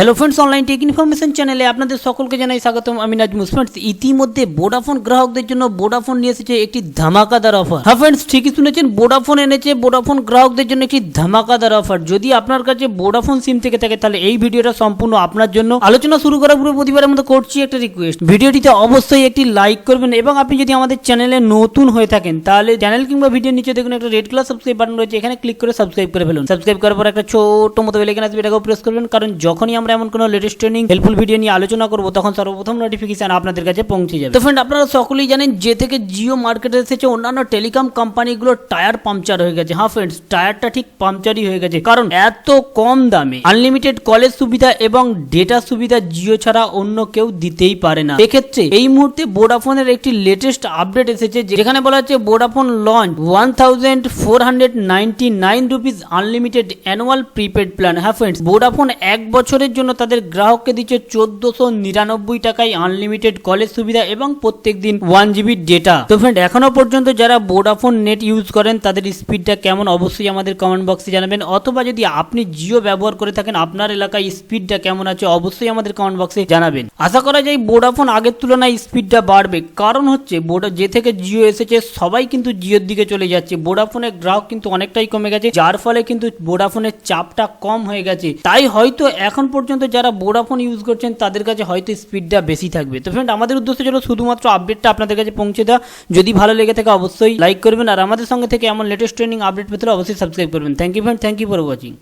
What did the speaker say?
Hello friends online tech information চ্যানেলে আপনাদের সকলকে জানাই স্বাগতম। আমি নাজমুস ফ্রেন্ডস ইতিমধ্যে ভোডাফোন গ্রাহকদের জন্য ভোডাফোন নিয়ে এসেছে একটি ধামাকাদার অফার হ্যাঁ ফ্রেন্ডস ঠিকই শুনেছেন ভোডাফোন এনেছে ভোডাফোন গ্রাহকদের জন্য একটি ধামাকাদার অফার যদি আপনার কাছে ভোডাফোন সিম থেকে থাকে, তাহলে এই ভিডিওটা সম্পূর্ণ আপনার জন্য। আলোচনা শুরু করার পূর্বে প্রতিবারের মতো করছি একটা রিকোয়েস্ট ভিডিওটিতে অবশ্যই একটি লাইক করবেন এবং আপনি যদি আমাদের চ্যানেলে নতুন হয়ে থাকেন, তাহলে চ্যানেল কিংবা ভিডিওর নিচে দেখুন একটা রেড কালার সাবস্ক্রাইব বাটন রয়েছে, এখানে ক্লিক করে সাবস্ক্রাইব করে ফেলুন। সাবস্ক্রাইব করার পর একটা ছোট মতো বেলেকেন আসবে, এটাকেও প্রেস করবেন। কারণ যখনই আমরা এমন কোনো লেটেস্ট ট্রেনিং হেল্পফুল ভিডিও নিয়ে আলোচনা করব, তখন সর্বপ্রথম নোটিফিকেশন আপনাদের কাছে পৌঁছে যাবে। তো ফ্রেন্ড আপনারা সকলেই জানেন, যে থেকে জিও মার্কেটে এসেছে, অন্যান্য টেলিকম কোম্পানিগুলোর টায়ার পাংচার হয়ে গেছে। হ্যাঁ ফ্রেন্ডস টায়ারটা ঠিক পাংচারই হয়ে গেছে। কারণ এত কম দামে আনলিমিটেড কলেজ সুবিধা এবং ডেটা সুবিধা জিও ছাড়া অন্য কেউ দিতেই পারে না। এক্ষেত্রে এই মুহূর্তে ভোডাফোনের একটি লেটেস্ট আপডেট এসেছে যেখানে বলা হচ্ছে Vodafone launch one thousand four hundred ninety nine rupees unlimited annual prepaid plan হ্যাঁ ফ্রেন্ডস ভোডাফোন এক বছরের জন্য তাদের গ্রাহককে দিচ্ছে চোদ্দশো নিরানব্বই টাকায় আনলিমিটেড কলেজ সুবিধা এবং প্রত্যেক দিন ওয়ান জিবি ডেটা তো ফ্রেন্ড এখনও পর্যন্ত যারা ভোডাফোন নেট ইউজ করেন, তাদের স্পিডটা কেমন? অবশ্যই আমাদের কমেন্ট বক্সে জানাবেন। অথবা যদি আপনি জিও ব্যবহার করে থাকেন, আপনার এলাকায় স্পিডটা কেমন আছে, অবশ্যই আমাদের কমেন্ট বক্সে জানাবেন। আশা করা যায় ভোডাফোন আগের তুলনায় স্পিডটা বাড়বে। কারণ হচ্ছে ভোডা যে থেকে জিও এসেছে, সবাই কিন্তু জিওর দিকে চলে যাচ্ছে। ভোডাফোনের গ্রাহক কিন্তু অনেকটাই কমে গেছে, যার ফলে কিন্তু ভোডাফোনের চাপটা কম হয়ে গেছে। তাই হয়তো এখন পর্যন্ত যারা ভোডাফোন ইউজ করছেন, তাদের কাছে হয়তো স্পিডটা বেশি থাকবে। তো ফ্রেন্ড আমাদের উদ্দেশ্য ছিল শুধুমাত্র আপডেটটা আপনাদের কাছে পৌঁছে দেওয়া। যদি ভালো লেগে থাকে, অবশ্যই লাইক করবেন। আর আমাদের সঙ্গে থেকে এমন লেটেস্ট ট্রেনিং আপডেট পেতে অবশ্যই সাবস্ক্রাইব করবেন। Thank you friend thank you for watching